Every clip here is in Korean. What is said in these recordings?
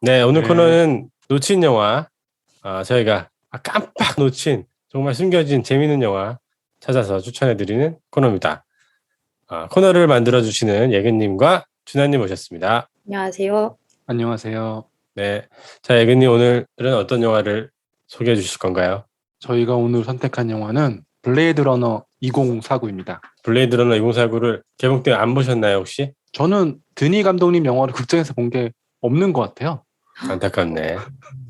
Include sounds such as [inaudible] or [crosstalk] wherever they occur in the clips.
네, 오늘 네. 코너는 놓친 영화. 아, 저희가 아, 깜빡 놓친 정말 숨겨진 재미있는 영화 찾아서 추천해드리는 코너입니다. 아, 코너를 만들어주시는 예근님과 준하님 오셨습니다. 안녕하세요. 안녕하세요. 네. 자, 예근님 오늘은 어떤 영화를 소개해 주실 건가요? 저희가 오늘 선택한 영화는 블레이드 러너 2049입니다. 블레이드 러너 2049를 개봉 때 안 보셨나요, 혹시? 저는 드니 감독님 영화를 극장에서 본 게 없는 것 같아요. 안타깝네.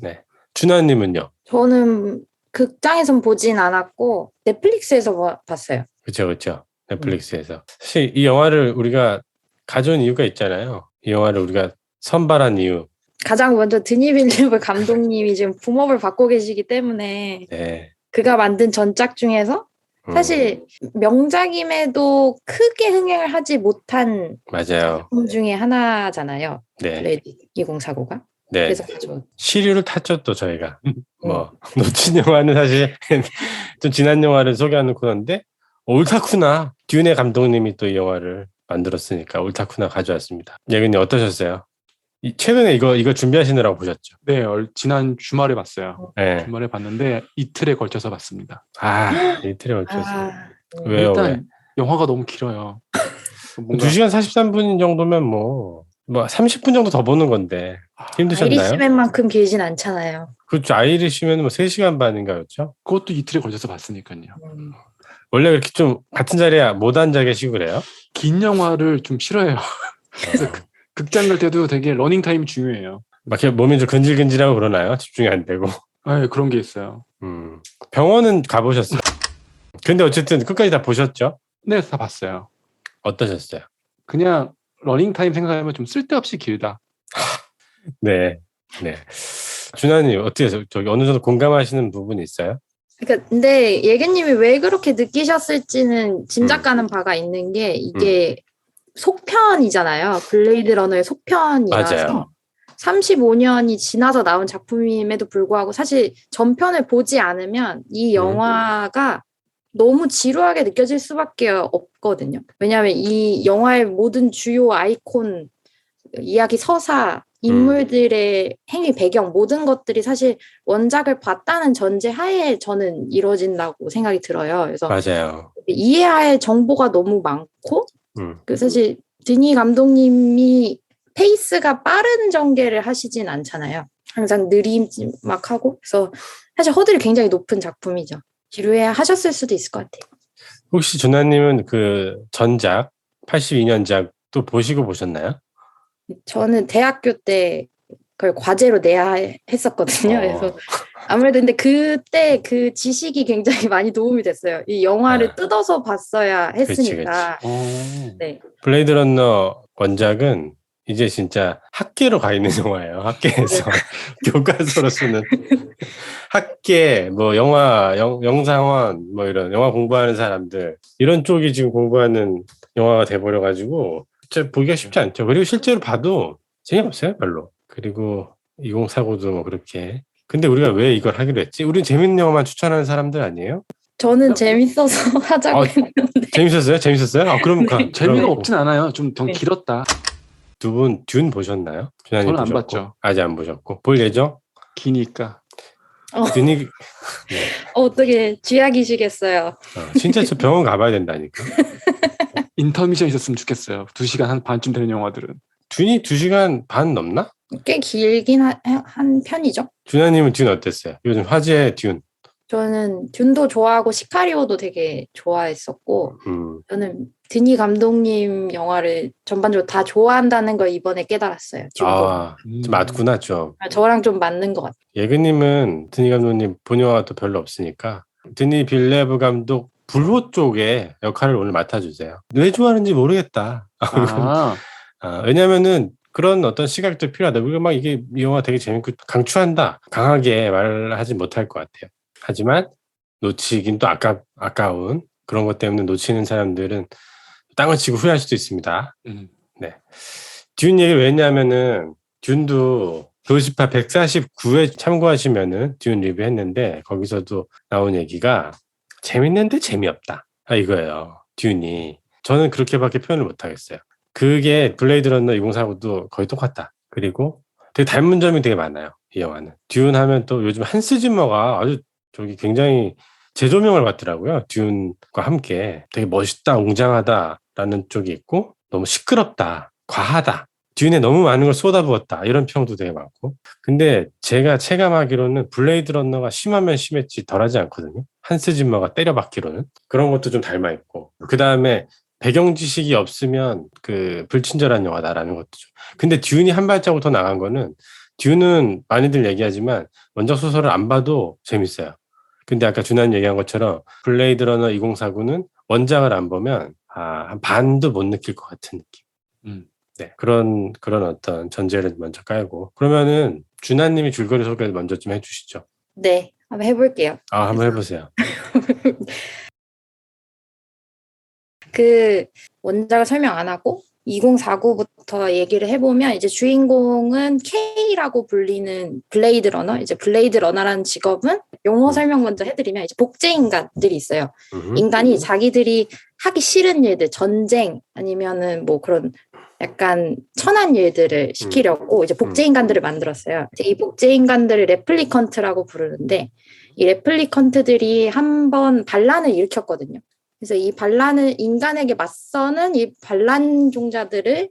네. 준하님은요? 저는 극장에선 보진 않았고 넷플릭스에서 봐- 봤어요. 그쵸, 그쵸. 넷플릭스에서. 사실 이 영화를 우리가 가져온 이유가 있잖아요. 이 영화를 우리가 선발한 이유. 가장 먼저 드니 빌리브 감독님이 지금 붐업을 받고 계시기 때문에 네. 그가 만든 전작 중에서 음, 사실 명작임에도 크게 흥행을 하지 못한 맞아요. 작품 중에 하나잖아요. 네. 블레이드 2049가. 네. 그래서 가져. 시류를 탔죠, 또 저희가. 음. 뭐, [laughs] 놓친 영화는 사실 [laughs] 좀 지난 영화를 소개하는 코너인데, 옳다쿠나. 듀네 감독님이 또 이 영화를 만들었으니까 옳다쿠나 가져왔습니다. 예근님 어떠셨어요? 이- 최근에 이거, 이거 준비하시느라고 보셨죠? 네, 얼- 지난 주말에 봤어요. 네. 주말에 봤는데 이틀에 걸쳐서 봤습니다. 아, 이틀에 걸쳐서. 아, 왜요, 일단 왜? 영화가 너무 길어요. 뭔가 2시간 43분 정도면 뭐, 뭐 30분 정도 더 보는 건데 힘드셨나요? 아이리시맨만큼 길진 않잖아요. 그렇죠. 아이리시면 뭐 3시간 반인가였죠? 그것도 이틀에 걸쳐서 봤으니까요. 음. 원래 그렇게 좀 같은 자리에 못 앉아 계시고 그래요? 긴 영화를 좀 싫어해요. 그래서 극- 극장 갈 때도 되게 러닝 타임이 중요해요. 막 이렇게 몸이 좀 근질근질하고 그러나요? 집중이 안 되고. 아, 그런 게 있어요. 음. 병원은 가보셨어요? 근데 어쨌든 끝까지 다 보셨죠? 네, 다 봤어요. 어떠셨어요? 그냥 러닝 타임 생각하면 좀 쓸데없이 길다. [laughs] 네. 네. 준하님, 어떻게, 저- 저기 어느 정도 공감하시는 부분이 있어요? 그러니까 근데 예근님이 왜 그렇게 느끼셨을지는 음. 짐작가는 바가 있는 게 이게 속편이잖아요. 블레이드 러너의 속편이라서 맞아요. 35년이 지나서 나온 작품임에도 불구하고 사실 전편을 보지 않으면 음. 이 영화가 너무 지루하게 느껴질 수밖에 없거든요. 왜냐하면 이 영화의 모든 주요 아이콘, 이야기 서사, 인물들의 행위 배경 모든 것들이 사실 원작을 봤다는 전제 하에 저는 이루어진다고 생각이 들어요. 그래서 맞아요. 이해할 정보가 너무 많고 음. 그 사실 드니 감독님이 페이스가 빠른 전개를 하시진 않잖아요. 항상 느리막 하고 그래서 사실 허들이 굉장히 높은 작품이죠. 지루해 하셨을 수도 있을 것 같아요. 혹시 준하님은 그 전작, 82년작 또 보시고 보셨나요? 저는 대학교 때 그걸 과제로 내야 했었거든요. 어. 그래서 아무래도 근데 그때 그 지식이 굉장히 많이 도움이 됐어요. 이 영화를 아. 뜯어서 봤어야 했으니까. 어... 네. 블레이드 런너 원작은 이제 진짜 학계로 가 있는 [laughs] 영화예요. 학계에서 [laughs] 교과서로 쓰는 학계 뭐 영화 영, 영상원 뭐 이런 영화 공부하는 사람들 이런 쪽이 지금 공부하는 영화가 돼 버려 가지고 진짜 보기가 쉽지 않죠. 그리고 실제로 봐도 재미없어요 별로. 그리고 2049도 뭐 그렇게. 근데 우리가 왜 이걸 하기로 했지? 우리는 재밌는 영화만 추천하는 사람들 아니에요? 저는 재밌어서 [laughs] 하자고 어, 했는데 재밌었어요? 재밌었어요? 아, 그럼 가- 재미가 그럼 없진 않아요. 좀더 네. 길었다. 두 분 듄 보셨나요? 준하님 저는 안 보셨고. 봤죠. 아직 안 보셨고 볼 예정? 기니까. 듄이 [laughs] 어, 어떻게 쥐약이시겠어요. 어, 진짜 저 병원 가봐야 된다니까. [laughs] 인터미션 있었으면 좋겠어요. 두 시간 한 반쯤 되는 영화들은. 듄이 2 시간 반 넘나? 꽤 길긴 하- 한 편이죠. 준하님은 듄 어땠어요? 요즘 화제의 듄. 저는 듄도 좋아하고 시카리오도 되게 좋아했었고 음, 저는 드니 감독님 영화를 전반적으로 다 좋아한다는 걸 이번에 깨달았어요. 듄도. 아, 음. 좀 맞구나 좀. 저랑 좀 맞는 것 같아요. 예근님은 드니 감독님 본 영화가 또 별로 없으니까 드니 빌레브 감독 불호 쪽에 역할을 오늘 맡아주세요. 왜 좋아하는지 모르겠다. 아, [laughs] 아, 왜냐면은 그런 어떤 시각도 필요하다. 우리가 막 이게 이 영화 되게 재밌고 강추한다. 강하게 말하지 못할 것 같아요. 하지만 놓치긴 또 아까, 아까운 그런 것 때문에 놓치는 사람들은 땅을 치고 후회할 수도 있습니다. 음. 듄 얘기를 왜 했냐면은 듄도 도시파 149회 참고하시면은 듄 리뷰했는데 거기서도 나온 얘기가 재밌는데 재미없다. 아, 이거예요. 듄이. 저는 그렇게밖에 표현을 못 하겠어요. 그게 블레이드 러너 2049도 거의 똑같다. 그리고 되게 닮은 점이 되게 많아요. 이 영화는. 듀운 하면 또 요즘 한스 짐머가 아주 저기 굉장히 재조명을 받더라고요. 듀운과 함께 되게 멋있다, 웅장하다라는 쪽이 있고 너무 시끄럽다, 과하다. 듀운에 너무 많은 걸 쏟아부었다. 이런 평도 되게 많고. 근데 제가 체감하기로는 블레이드 러너가 심하면 심했지 덜하지 않거든요. 한스 짐머가 때려박기로는. 그런 것도 좀 닮아 있고. 그 다음에 배경 지식이 없으면 그 불친절한 영화다라는 것도 좀. 근데 듀운이 한 발자국 더 나간 거는 듀는 많이들 얘기하지만 원작 소설을 안 봐도 재밌어요. 근데 아까 준한 얘기한 것처럼 블레이드 러너 2049는 원작을 안 보면 아, 한 반도 못 느낄 것 같은 느낌. 음. 네, 그런 그런 어떤 전제를 먼저 깔고 그러면은 준하님이 줄거리 소개를 먼저 좀 해주시죠. 네, 한번 해볼게요. 아, 한번 해보세요. [laughs] 그 원작을 설명 안 하고 2049부터 얘기를 해보면 이제 주인공은 K라고 불리는 블레이드 러너. 이제 블레이드 러너라는 직업은 용어 설명 먼저 해드리면 이제 복제 인간들이 있어요. 음. 인간이 자기들이 하기 싫은 일들, 전쟁 아니면은 뭐 그런 약간 천한 일들을 시키려고 이제 복제 인간들을 만들었어요. 이 복제 인간들을 레플리컨트라고 부르는데 이 레플리컨트들이 한 번 반란을 일으켰거든요. 그래서 이 반란을 인간에게 맞서는 이 반란종자들을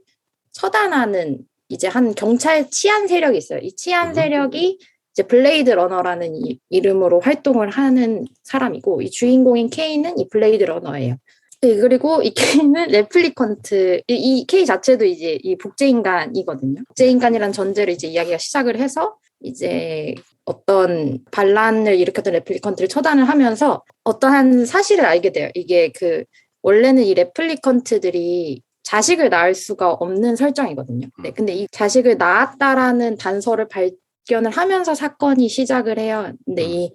처단하는 이제 한 경찰 치안 세력이 있어요. 이 치안 음. 세력이 이제 블레이드 러너라는 이 이름으로 활동을 하는 사람이고 이 주인공인 K는 이 블레이드 러너예요. 네, 그리고 이 K는 레플리컨트 이, 이 K 자체도 이제 이 복제 인간이거든요. 복제 인간이란 전제로 이제 이야기가 시작을 해서 이제 어떤 반란을 일으켰던 레플리컨트를 처단을 하면서 어떠한 사실을 알게 돼요. 이게 그 원래는 이 레플리컨트들이 자식을 낳을 수가 없는 설정이거든요. 네, 근데 이 자식을 낳았다라는 단서를 발견을 하면서 사건이 시작을 해요. 근데 이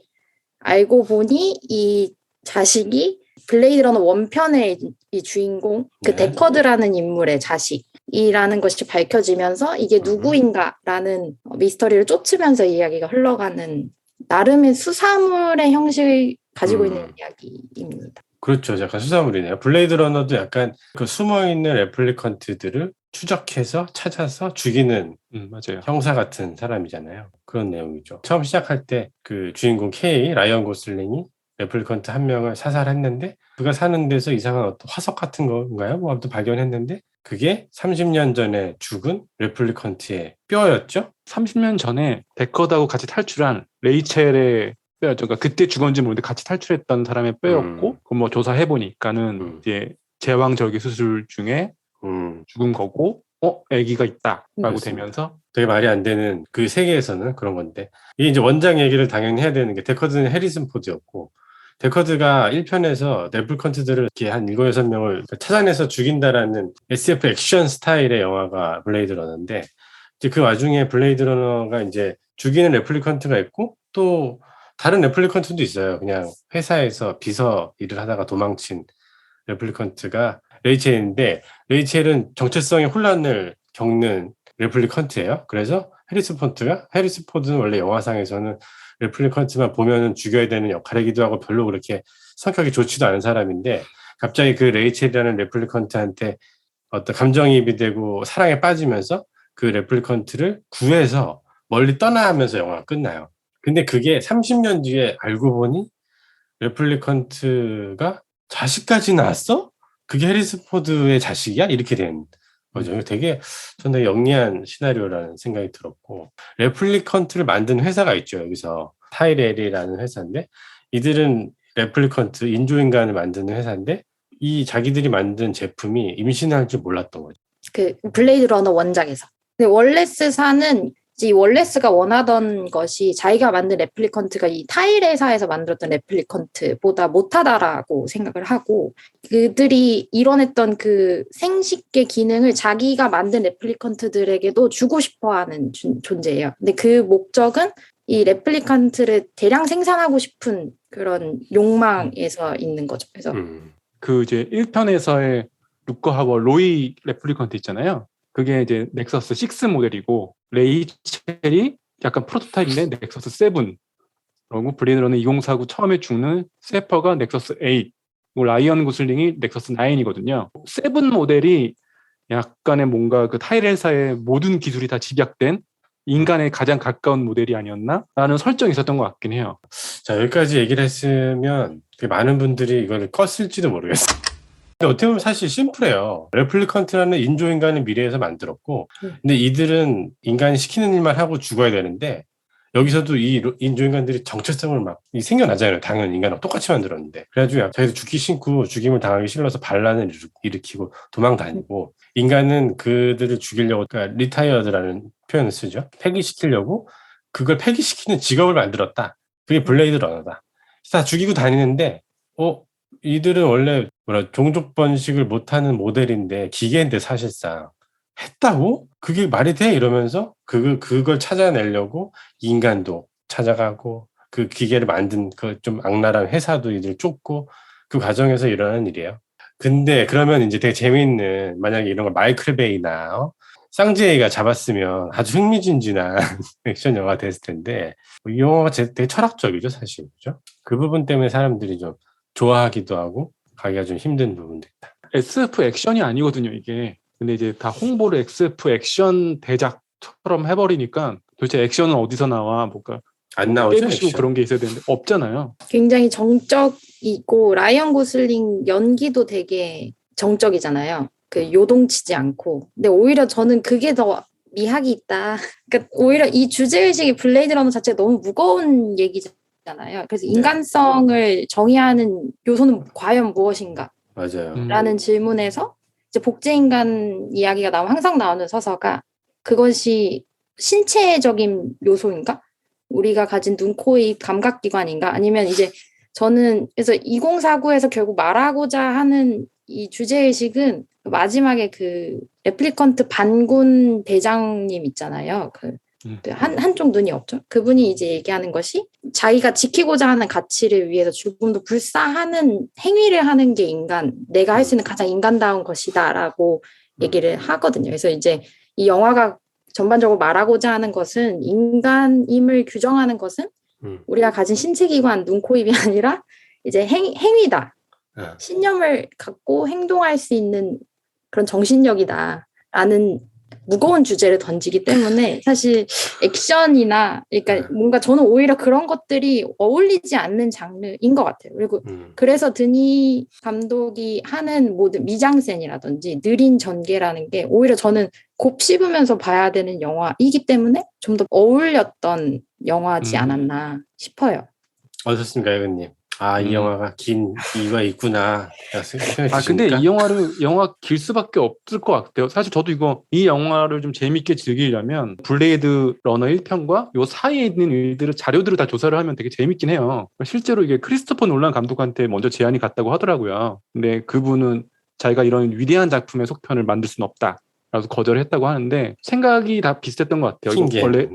알고 보니 이 자식이 블레이드 러너 원편의 이 주인공 그 네. 데커드라는 인물의 자식 이라는 것이 밝혀지면서 이게 누구인가라는 미스터리를 쫓으면서 이야기가 흘러가는 나름의 수사물의 형식을 가지고 음. 있는 이야기입니다. 그렇죠. 약간 수사물이네요. 블레이드 러너도 약간 그 숨어 있는 레플리컨트들을 추적해서 찾아서 죽이는 음, 맞아요. 형사 같은 사람이잖아요. 그런 내용이죠. 처음 시작할 때 그 주인공 K 라이언 고슬링이 레플리컨트 한 명을 사살했는데 그가 사는 데서 이상한 어떤 화석 같은 건가요? 뭐 아무튼 발견했는데 그게 30년 전에 죽은 레플리컨트의 뼈였죠. 30년 전에 데커드하고 같이 탈출한 레이첼의 뼈였죠. 그러니까 그때 죽었는지 모르는데 같이 탈출했던 사람의 뼈였고, 음. 그뭐 조사해 보니까는 음. 이제 제왕절개 수술 중에 음, 죽은 거고, 어, 아기가 있다라고. 되면서 되게 말이 안 되는 그 세계에서는 그런 건데 이게 이제 원작 얘기를 당연히 해야 되는 게 데커드는 해리슨 포드였고 데커드가 1편에서 레플컨트들을 이렇게 한 7, 6명을 찾아내서 죽인다라는 SF 액션 스타일의 영화가 블레이드 러너인데 이제 그 와중에 블레이드 러너가 이제 죽이는 레플리컨트가 있고 또 다른 레플리컨트도 있어요. 그냥 회사에서 비서 일을 하다가 도망친 레플리컨트가 레이첼인데 레이첼은 정체성의 혼란을 겪는 레플리컨트예요. 그래서 해리스 폰트가 해리스 포드는 원래 영화상에서는 레플리컨트만 보면은 죽여야 되는 역할이기도 하고 별로 그렇게 성격이 좋지도 않은 사람인데 갑자기 그 레이첼이라는 레플리컨트한테 어떤 감정이입이 되고 사랑에 빠지면서 그 레플리컨트를 구해서 멀리 떠나 하면서 영화가 끝나요. 근데 그게 30년 뒤에 알고 보니 레플리컨트가 자식까지 낳았어? 그게 해리스 포드의 자식이야? 이렇게 된 거죠. 되게 저는 영리한 시나리오라는 생각이 들었고 레플리컨트를 만든 회사가 있죠. 여기서 타이렐이라는 회사인데 이들은 레플리컨트 인조인간을 만드는 회사인데 이 자기들이 만든 제품이 임신할 줄 몰랐던 거죠. 그 블레이드 러너 원작에서. 근데 월레스사는 이 월레스가 원하던 것이 자기가 만든 레플리컨트가 이 타일 회사에서 만들었던 레플리컨트보다 못하다라고 생각을 하고 그들이 이뤄냈던 그 생식계 기능을 자기가 만든 레플리컨트들에게도 주고 싶어하는 준- 존재예요. 근데 그 목적은 이 레플리컨트를 대량 생산하고 싶은 그런 욕망에서 있는 거죠. 그래서 음. 그 이제 1편에서의 루커하워 로이 레플리컨트 있잖아요. 그게 이제 넥서스 6 모델이고 레이첼이 약간 프로토타입인데 넥서스 7 그리고 블레이드러는 2049 처음에 죽는 세퍼가 넥서스 8 그리고 라이언 구슬링이 넥서스 9이거든요. 7 모델이 약간의 뭔가 그 타이레사의 모든 기술이 다 집약된 인간에 가장 가까운 모델이 아니었나 라는 설정이 있었던 것 같긴 해요. 자, 여기까지 얘기를 했으면 많은 분들이 이걸 껐을지도 모르겠어요. 근데 어떻게 보면 사실 심플해요. 레플리컨트라는 인조인간을 미래에서 만들었고, 음. 근데 이들은 인간이 시키는 일만 하고 죽어야 되는데, 여기서도 이 로- 인조인간들이 정체성을 막이 생겨나잖아요. 당연히 인간하고 똑같이 만들었는데. 그래가지고 자기도 죽기 싫고 죽임을 당하기 싫어서 반란을 일으- 일으키고 도망 다니고, 인간은 그들을 죽이려고, 그러니까 리타이어드라는 표현을 쓰죠. 폐기시키려고 그걸 폐기시키는 직업을 만들었다. 그게 블레이드 러너다. 다 죽이고 다니는데, 어, 이들은 원래 뭐라 종족 번식을 못하는 모델인데 기계인데 사실상 했다고? 그게 말이 돼? 이러면서 그 그걸 찾아내려고 인간도 찾아가고 그 기계를 만든 그 좀 악랄한 회사도 이들 쫓고 그 과정에서 일어나는 일이에요. 근데 그러면 이제 되게 재미있는 만약에 이런 걸 마이클 베이나 어? 쌍지에이가 잡았으면 아주 흥미진진한 [laughs] 액션 영화가 됐을 텐데 이 영화가 제- 되게 철학적이죠 사실 그죠? 그 부분 때문에 사람들이 좀 좋아하기도 하고 가기가 좀 힘든 부분도 있다. SF 액션이 아니거든요, 이게. 근데 이제 다 홍보를 SF 액션 대작처럼 해버리니까 도대체 액션은 어디서 나와? 뭔가 안 나오죠 액션. 그런 게 있어야 되는데 없잖아요. 굉장히 정적이고 라이언 고슬링 연기도 되게 정적이잖아요. 그 요동치지 않고. 근데 오히려 저는 그게 더 미학이 있다. [laughs] 그러니까 오히려 이 주제 의식이 블레이드 러너 자체가 너무 무거운 얘기잖아요. 그래서 네. 인간성을 정의하는 요소는 과연 무엇인가? 맞아요. 음. 라는 질문에서 이제 복제 인간 이야기가 나오면 항상 나오는 서사가 그것이 신체적인 요소인가? 우리가 가진 눈, 코, 입 감각 기관인가? 아니면 이제 저는 그래서 2049에서 결국 말하고자 하는 이 주제 의식은 마지막에 그 레플리컨트 반군 대장님 있잖아요. 그 음. 한, 한쪽 눈이 없죠. 그분이 이제 얘기하는 것이 자기가 지키고자 하는 가치를 위해서 죽음도 불사하는 행위를 하는 게 인간, 내가 할 수 있는 가장 인간다운 것이다라고 얘기를 하거든요. 그래서 이제 이 영화가 전반적으로 말하고자 하는 것은 인간임을 규정하는 것은 음. 우리가 가진 신체 기관, 눈, 코, 입이 아니라 이제 행, 행위다. 아, 신념을 갖고 행동할 수 있는 그런 정신력이다라는 무거운 주제를 던지기 때문에 사실 액션이나 그러니까 뭔가 저는 오히려 그런 것들이 어울리지 않는 장르인 것 같아요. 그리고 음. 그래서 드니 감독이 하는 모든 미장센이라든지 느린 전개라는 게 오히려 저는 곱 씹으면서 봐야 되는 영화이기 때문에 좀 더 어울렸던 영화지 음. 않았나 싶어요. 어떻습니까, 이근님? 아, 이 음. 영화가 긴 이유가 있구나. 아 근데? 이 영화를 영화 길 수밖에 없을 것 같아요. 사실 저도 이거 이 영화를 좀 재밌게 즐기려면 블레이드 러너 1편과 요 사이에 있는 일들을 자료들을 다 조사를 하면 되게 재밌긴 해요. 실제로 이게 크리스토퍼 놀란 감독한테 먼저 제안이 갔다고 하더라고요. 근데 그분은 자기가 이런 위대한 작품의 속편을 만들 수는 없다. 라서 거절을 했다고 하는데 생각이 다 비슷했던 것 같아요. 원래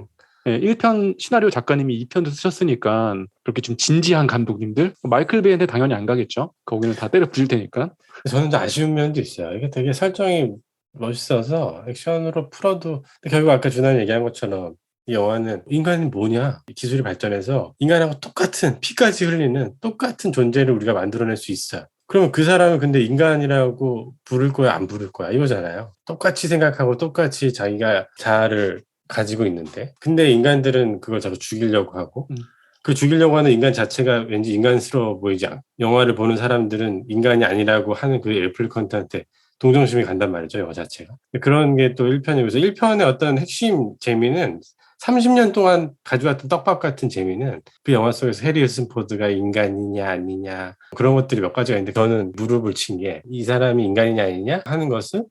예, 1편 시나리오 작가님이 2편도 쓰셨으니까 그렇게 좀 진지한 감독님들 마이클 베이한테 당연히 안 가겠죠. 거기는 다 때려 부실 테니까. 저는 좀 아쉬운 면도 있어요. 이게 되게 설정이 멋있어서 액션으로 풀어도 결국 아까 준환이 얘기한 것처럼 이 영화는 인간이 뭐냐 기술이 발전해서 인간하고 똑같은 피까지 흘리는 똑같은 존재를 우리가 만들어낼 수 있어요. 그러면 그 사람은 근데 인간이라고 부를 거야 안 부를 거야 이거잖아요. 똑같이 생각하고 똑같이 자기가 자아를 가지고 있는데 근데 인간들은 그걸 자꾸 죽이려고 하고 음. 그 죽이려고 하는 인간 자체가 왠지 인간스러워 보이지 않고 영화를 보는 사람들은 인간이 아니라고 하는 그 애플컨트한테 동정심이 간단 말이죠, 영화 자체가. 그런 게 또 1편이면서 1편의 어떤 핵심 재미는 30년 동안 가져왔던 떡밥 같은 재미는 그 영화 속에서 해리슨 포드가 인간이냐 아니냐 그런 것들이 몇 가지가 있는데 저는 무릎을 친 게 이 사람이 인간이냐 아니냐 하는 것을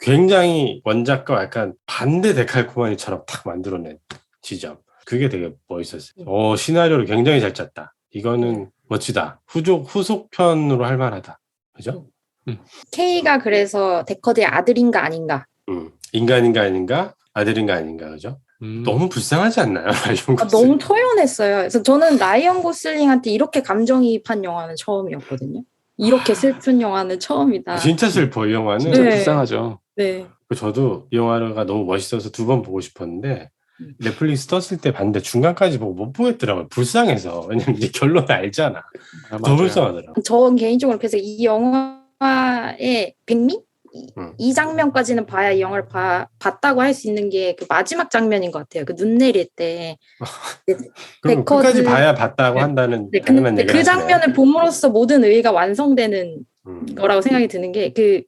굉장히 원작과 약간 반대 데칼코마니처럼 딱 만들어낸 지점. 그게 되게 멋있었어요. 어, 시나리오를 굉장히 잘 짰다. 이거는 멋지다. 후속, 후속편으로 할 만하다. 그죠? K가 그래서 데커드의 아들인가 아닌가. 음. 인간인가 아닌가? 아들인가 아닌가. 그죠? 음. 너무 불쌍하지 않나요? [laughs] 이런 아. 너무 토연했어요. 그래서 저는 라이언 고슬링한테 이렇게 감정이입한 영화는 처음이었거든요. 이렇게 슬픈 영화는 처음이다. 진짜 슬퍼, 이 영화는. 진짜 네. 불쌍하죠. 네. 저도 이 영화가 너무 멋있어서 두 번 보고 싶었는데, 음. 넷플릭스 떴을 때 봤는데 중간까지 보고 못 보겠더라고요. 불쌍해서. 왜냐면 이제 결론을 알잖아. 아, 더 맞아요. 불쌍하더라고. 전 개인적으로 그래서 이 영화의 백미? 이, 음. 이 장면까지는 봐야 이 영화를 봐, 봤다고 할 수 있는 게 그 마지막 장면인 것 같아요. 그 눈 내릴 때. [laughs] 그럼 데커드- 끝까지 봐야 봤다고 한다는 네, 근데 그. 장면을 봄으로써 모든 의의가 완성되는 음. 거라고 생각이 드는 게 그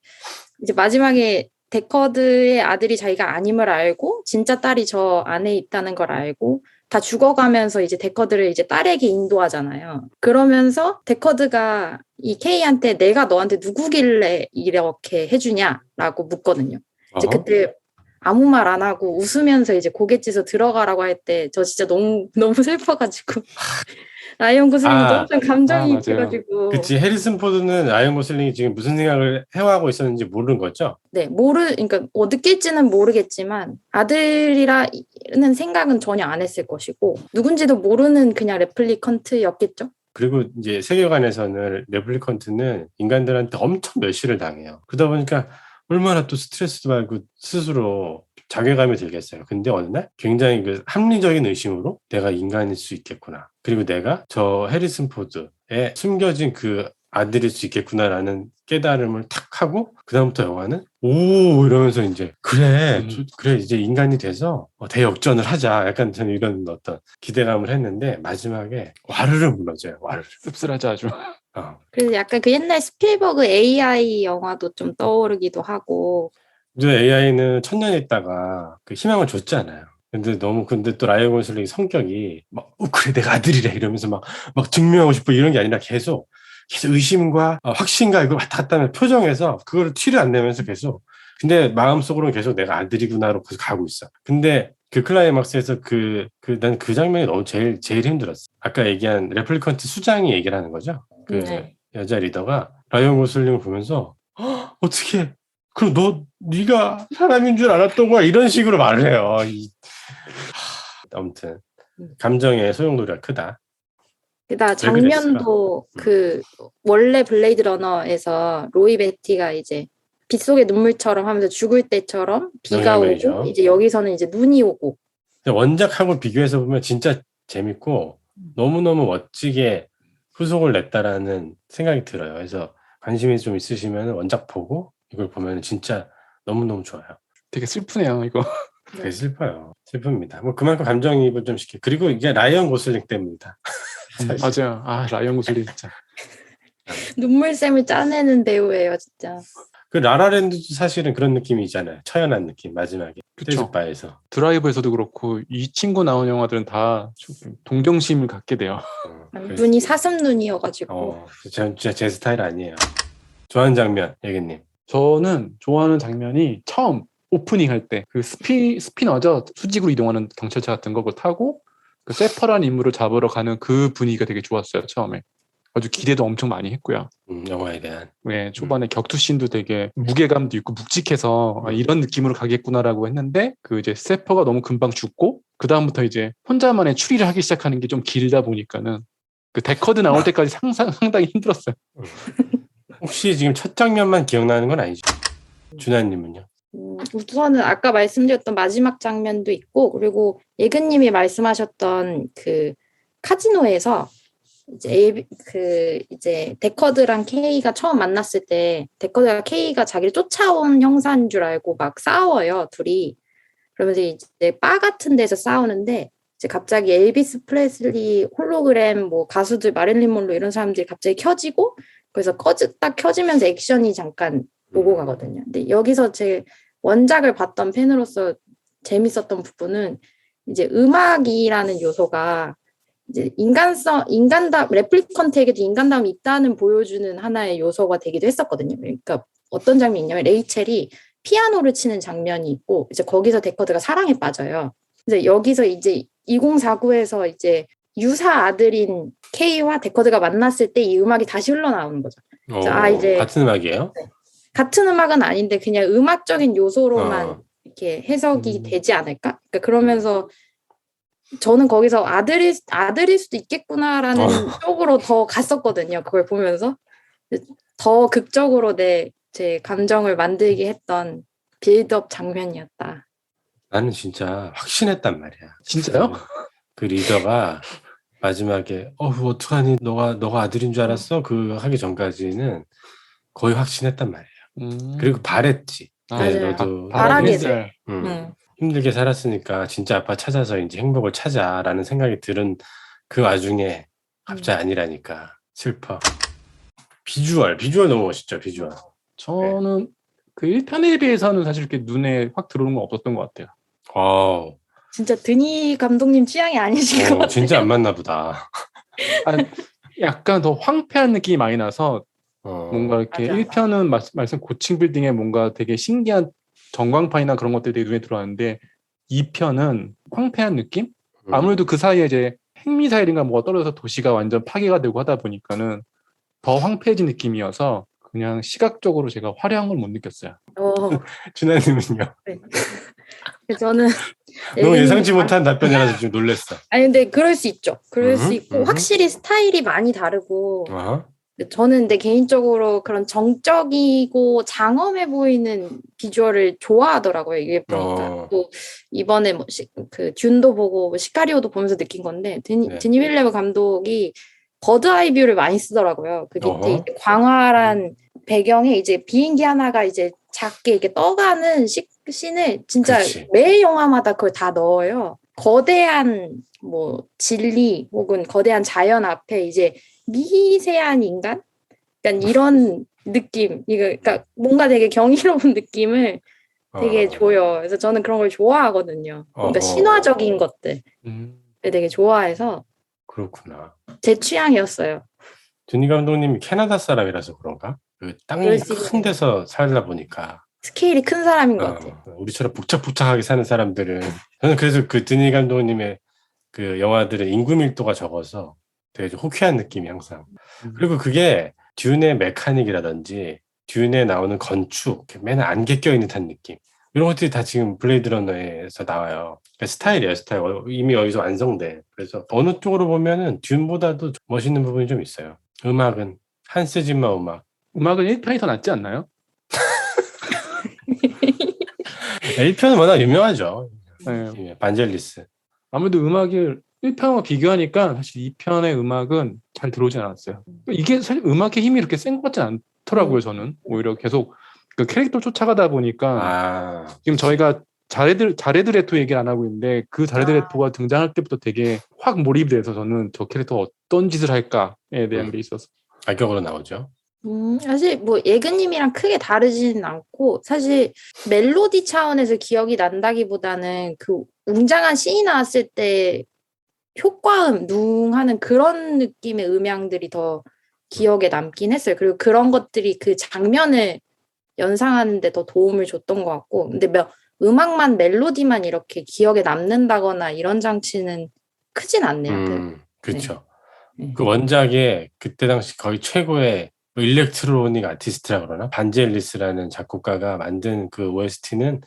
이제 마지막에 데커드의 아들이 자기가 아님을 알고 진짜 딸이 저 안에 있다는 걸 알고 다 죽어가면서 이제 데커드를 이제 딸에게 인도하잖아요. 그러면서 데커드가 이 케이한테 내가 너한테 누구길래 이렇게 해주냐라고 묻거든요. 이제 어? 그때 아무 말 안 하고 웃으면서 이제 고개 찢어 들어가라고 할 때 저 진짜 너무 [laughs] 너무 슬퍼가지고 라이언 고슬링도 아. 엄청 감정이 아. 있어가지고 그치 해리슨 포드는 아이언 고슬링이 지금 무슨 생각을 해와하고 있었는지 모르는 거죠. 네 모르 그러니까 뭐 느낄지는 모르겠지만 아들이라는 생각은 전혀 안 했을 것이고 누군지도 모르는 그냥 레플리컨트였겠죠. 그리고 이제 세계관에서는 레플리컨트는 인간들한테 엄청 멸시를 당해요. 그러다 보니까 얼마나 또 스트레스도 받고 스스로 자괴감이 들겠어요. 근데 어느 날 굉장히 그 합리적인 의심으로 내가 인간일 수 있겠구나. 그리고 내가 저 해리슨 포드에 숨겨진 그 아들일 수 있겠구나라는 깨달음을 탁 하고 그다음부터 영화는 오 이러면서 이제 그래 음. 저- 그래 이제 인간이 돼서 어, 대역전을 하자 약간 저는 이런 어떤 기대감을 했는데 마지막에 와르르 무너져요 와르르 씁쓸하지 아주. 어. 그래서 약간 그 옛날 스필버그 AI 영화도 좀 떠오르기도 하고 이제 AI는 천년 있다가 그 희망을 줬잖아요. 근데 너무 근데 또 라이언 고슬링 성격이 막 어, 그래 내가 아들이래 이러면서 막 막 증명하고 싶어 이런 게 아니라 계속 계속 의심과 어, 확신과 이걸 왔다 갔다 하는 표정에서 그걸 티를 안 내면서 계속 근데 마음속으로는 계속 내가 아들이구나로 계속 가고 있어. 근데 그 클라이막스에서 그 그 난 그 장면이 너무 제일 제일 힘들었어. 아까 얘기한 레플리컨트 수장이 얘기를 하는 거죠. 그 네. 여자 리더가 라이언 고슬링을 보면서 "헉, 어떻게 그럼 너 네가 사람인 줄 알았던 거야 이런 식으로 말을 해요. 이- 하, 아무튼 음. 감정의 소용돌이가 크다. 장면도 음. 그 원래 블레이드 러너에서 로이 베티가 이제 빗속의 눈물처럼 하면서 죽을 때처럼 비가. 오고 이제 여기서는 이제 눈이 오고 원작하고 비교해서 보면 진짜 재밌고 너무너무 멋지게 후속을 냈다라는 생각이 들어요. 그래서 관심이 좀 있으시면 원작 보고 이걸 보면 진짜 너무너무 좋아요. 되게 슬프네요 이거. [laughs] 되게 슬퍼요. 슬픕니다. 뭐 그만큼 감정이입을 좀 시켜. 그리고 이게 라이언 고슬링 때문이다. [laughs] 사실. 맞아요. 아 라이언 고슬링 진짜. 눈물샘을 짜내는 배우예요 진짜. 그 라라랜드도 사실은 그런 느낌이잖아요. 처연한 느낌 마지막에. 스테이지바에서. 드라이브에서도 그렇고 이 친구 나온 영화들은 다좀 동정심을 갖게 돼요. 어, 눈이 사슴 눈이어가지고 어, 전 진짜 제 스타일 아니에요. 좋아하는 장면, 예기님. 저는 좋아하는 장면이 처음 오프닝 할 때 그 스피 스피너죠 수직으로 이동하는 경찰차 같은 거 그거 타고 그 세퍼라는 인물을 잡으러 가는 그 분위기가 되게 좋았어요 처음에 아주 기대도 엄청 많이 했고요. 음, 영화에 대한. 왜 초반에 격투 씬도 되게 무게감도 있고 묵직해서 아, 이런 느낌으로 가겠구나라고 했는데 그 이제 세퍼가 너무 금방 죽고 그 다음부터 이제 혼자만의 추리를 하기 시작하는 게 좀 길다 보니까는 그 데커드 나올 [laughs] 때까지 상상 상당히 힘들었어요. 혹시 지금 첫 장면만 기억나는 건 아니죠? 준하님은요? 음, 우선은 아까 말씀드렸던 마지막 장면도 있고 그리고 예근님이 말씀하셨던 그 카지노에서 이제 에이비- 그 이제 데커드랑 케이가 처음 만났을 때 데커드가 케이가 자기를 쫓아온 형사인 줄 알고 막 싸워요 둘이 그러면서 이제 바 같은 데서 싸우는데 이제 갑자기 엘비스 프레슬리 홀로그램 뭐 가수들 마릴린 monroe 이런 사람들이 갑자기 켜지고 그래서 꺼지 딱 켜지면서 액션이 잠깐 오고 가거든요. 근데 여기서 제 원작을 봤던 팬으로서 재밌었던 부분은 이제 음악이라는 요소가 이제 인간성, 인간담, 레플리컨트에게도 인간담이 있다는 보여주는 하나의 요소가 되기도 했었거든요. 그러니까 어떤 장면이 있냐면 레이첼이 피아노를 치는 장면이 있고 이제 거기서 데커드가 사랑에 빠져요. 그래서 여기서 이제 2049에서 이제 유사 아들인 케이와 데커드가 만났을 때 이 음악이 다시 흘러나오는 거죠. 어, 아, 이제- 같은 음악이에요? 같은 음악은 아닌데 그냥 음악적인 요소로만 어. 이렇게 해석이 음. 되지 않을까? 그러니까 그러면서 저는 거기서 아들일 아들일 수도 있겠구나라는 어. [laughs] 쪽으로 더 갔었거든요. 그걸 보면서 더 극적으로 내 제 감정을 만들게 했던 빌드업 장면이었다. 나는 진짜 확신했단 말이야. 진짜요? 그 리더가 마지막에 어 어떡하니 너가 너가 아들인 줄 알았어 그 하기 전까지는 거의 확신했단 말이에요. 음. 그리고 바랬지. 아, 그래, 맞아요. 너도 바라게 힘들- 돼. 음, 응. 힘들게 살았으니까 진짜 아빠 찾아서 이제 행복을 찾아라는 생각이 들은 그 와중에 갑자기 아니라니까 슬퍼. 비주얼, 비주얼 너무 멋있죠, 비주얼. 저는 그 1편에 비해서는 사실 이렇게 눈에 확 들어오는 건 없었던 것 같아요. 어, 진짜 드니 감독님 취향이 아니신 것 어, 같아요. 진짜 안 맞나 보다. [laughs] 아, 약간 더 황폐한 느낌이 많이 나서 어, 뭔가 이렇게 맞아. 1편은 말, 말씀 고층 빌딩에 뭔가 되게 신기한 전광판이나 그런 것들이 되게 눈에 들어왔는데 2편은 황폐한 느낌? 음. 아무래도 그 사이에 이제 핵미사일인가 뭐가 떨어져서 도시가 완전 파괴가 되고 하다 보니까는 더 황폐해진 느낌이어서 그냥 시각적으로 제가 화려한 걸 못 느꼈어요. 어, [laughs] 준하님은요? 저는 [laughs] 너무 예상치 많- 못한 답변이라서 좀 놀랬어. 아니 근데 그럴 수 있죠. 그럴 수 음, 있고 음. 확실히 스타일이 많이 다르고 어? 저는 근데 개인적으로 그런 정적이고 장엄해 보이는 비주얼을 좋아하더라고요. 이게 보니까 어. 또 이번에 뭐그 듄도 보고 뭐 시카리오도 보면서 느낀 건데 드니, 네. 드니 빌레브 감독이 버드 아이 뷰를 많이 쓰더라고요. 그 밑에 광활한 배경에 이제 비행기 하나가 이제 작게 이렇게 떠가는 시, 씬을 진짜 그치. 매 영화마다 그걸 다 넣어요. 거대한 뭐 진리 혹은 거대한 자연 앞에 이제 미세한 인간? 그러니까 이런 느낌, 이거 그러니까 뭔가 되게 경이로운 [laughs] 느낌을 되게 어. 줘요. 그래서 저는 그런 걸 좋아하거든요. 그러니까 어허. 신화적인 것들 음. 되게 좋아해서 그렇구나. 제 취향이었어요. 드니 감독님이 캐나다 사람이라서 그런가? 그 땅이 큰. 데서 살다 보니까 스케일이 큰 사람인 것 같아요. 어, 우리처럼 복잡복잡하게 사는 사람들은 저는 그래서 그 드니 감독님의 그 영화들은 인구 밀도가 적어서 되게 좀 호쾌한 느낌이 항상. 그리고 그게 듀의 메카닉이라든지 듀에 나오는 건축 맨날 안개 껴있는 듯한 느낌. 이런 것들이 다 지금 블레이드 러너에서 나와요. 그러니까 스타일이에요 스타일. 어, 이미 여기서 완성돼. 그래서 어느 쪽으로 보면은 듀보다도 멋있는 부분이 좀 있어요. 음악은 한스 짐머 음악. 음악은 1편이 더 낫지 않나요? 1편은 워낙 유명하죠 네. 예, 반젤리스 아무래도 음악을 1편과 비교하니까 사실 2편의 음악은 잘 들어오지 않았어요. 이게 사실 음악의 힘이 이렇게 센 것 같진 않더라고요, 저는. 오히려 계속 그 캐릭터 쫓아가다 보니까 아 지금 저희가 자레드, 자레드 레토 얘기를 안 하고 있는데 그 자레드 아. 레토가 등장할 때부터 되게 확 몰입이 돼서 저는 저 캐릭터가 어떤 짓을 할까에 대한 음. 게 있어서. 악역으로 나오죠 음, 사실 뭐 예근님이랑 크게 다르지는 않고 사실 멜로디 차원에서 기억이 난다기보다는 그 웅장한 씬이 나왔을 때 효과음, 둥 하는 그런 느낌의 음향들이 더 기억에 남긴 했어요. 그리고 그런 것들이 그 장면을 연상하는데 더 도움을 줬던 것 같고 근데 며, 음악만 멜로디만 이렇게 기억에 남는다거나 이런 장치는 크진 않네요. 음, 그렇죠 네. 그 원작의 그때 당시 거의 최고의 뭐 일렉트로닉 아티스트라 그러나 반젤리스라는 작곡가가 만든 그 OST는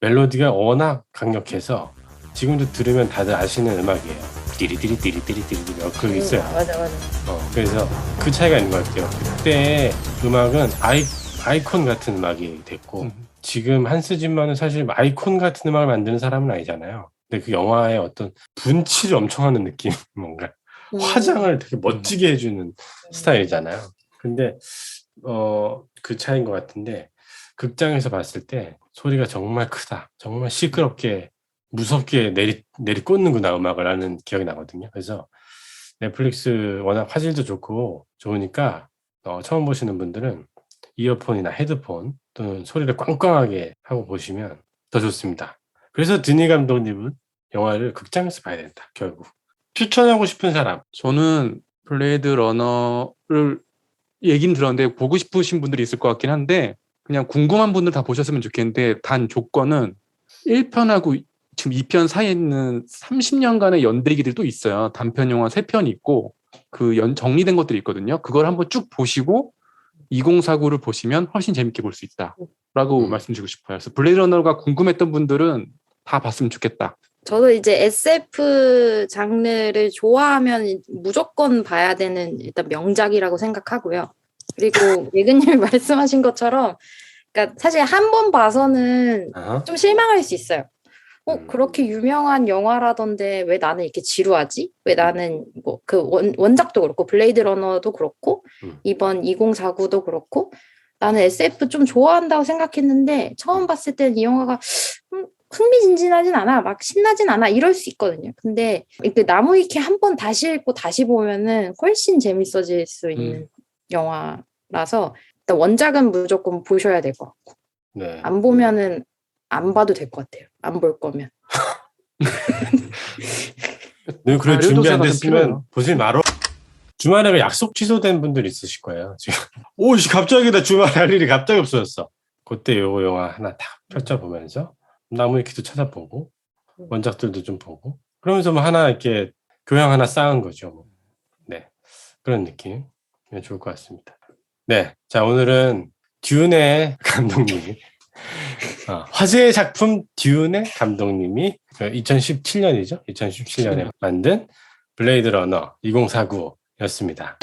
멜로디가 워낙 강력해서 지금도 들으면 다들 아시는 음악이에요. 띠리띠리 띠리띠리 띠리띠리 어, 그게 있어요. 음, 맞아 맞아. 어, 그래서 그 차이가 있는 것 같아요. 그때의 음악은 아이, 아이콘 같은 음악이 됐고 음. 지금 한스 짐머는 사실 아이콘 같은 음악을 만드는 사람은 아니잖아요. 근데 그 영화의 어떤 분치를 엄청 하는 느낌 [laughs] 뭔가 음. 화장을 되게 멋지게 해주는 스타일이잖아요. 근데 어 그 차이인 것 같은데 극장에서 봤을 때 소리가 정말 크다. 정말 시끄럽게 무섭게 내리 내리 꽂는구나 음악을 하는 기억이 나거든요. 그래서 넷플릭스 워낙 화질도 좋고 좋으니까 어, 처음 보시는 분들은 이어폰이나 헤드폰 또는 소리를 꽝꽝하게 하고 보시면 더 좋습니다. 그래서 드니 감독님은 영화를 극장에서 봐야 된다. 결국 추천하고 싶은 사람 저는 블레이드 러너를 얘긴 들었는데 보고 싶으신 분들이 있을 것 같긴 한데 그냥 궁금한 분들 다 보셨으면 좋겠는데 단 조건은 1편하고 지금 2편 사이에 있는 30년간의 연대기들이 또 있어요. 단편 영화 3편이 있고 그 연, 정리된 것들이 있거든요. 그걸 한번 쭉 보시고 2049를 보시면 훨씬 재밌게 볼 수 있다라고 음. 말씀드리고 싶어요. 그래서 블레이드 러너가 궁금했던 분들은 다 봤으면 좋겠다. 저도 이제 SF 장르를 좋아하면 무조건 봐야 되는 일단 명작이라고 생각하고요. 그리고 [laughs] 예근님이 말씀하신 것처럼, 그러니까 사실 한 번 봐서는 어? 좀 실망할 수 있어요. 어, 음. 그렇게 유명한 영화라던데 왜 나는 이렇게 지루하지? 왜 나는 뭐 그 원작도 그렇고 블레이드 러너도 그렇고 음. 이번 2049도 그렇고 나는 SF 좀 좋아한다고 생각했는데 처음 봤을 때는 이 영화가 음, 흥미진진하진 않아, 막 신나진 않아 이럴 수 있거든요. 근데 이렇게 나무 위키 한 번 다시 읽고 다시 보면은 훨씬 재밌어질 수 있는 영화라서 일단 원작은 무조건 보셔야 될 것 같고 네. 안 보면은 안 봐도 될 것 같아요. 안 볼 거면. [laughs] 늘 그래 자료 준비 안 됐으면. 보지 말어. 주말에 그 약속 취소된 분들 있으실 거예요. 지금 [laughs] 오씨 갑자기 나 주말에 할 일이 갑자기 없어졌어. 그때 요거 영화 하나 다 펼쳐보면서 나무위키도 찾아보고 원작들도 좀 보고 그러면서 뭐 하나 이렇게 교양 하나 쌓은 거죠. 뭐. 네 그런 느낌 면 좋을 것 같습니다. 네, 자 오늘은 듀네 감독님이 아, 화제의 작품 듀네 감독님이 2017년이죠. 2017년에 만든 블레이드 러너 2049였습니다.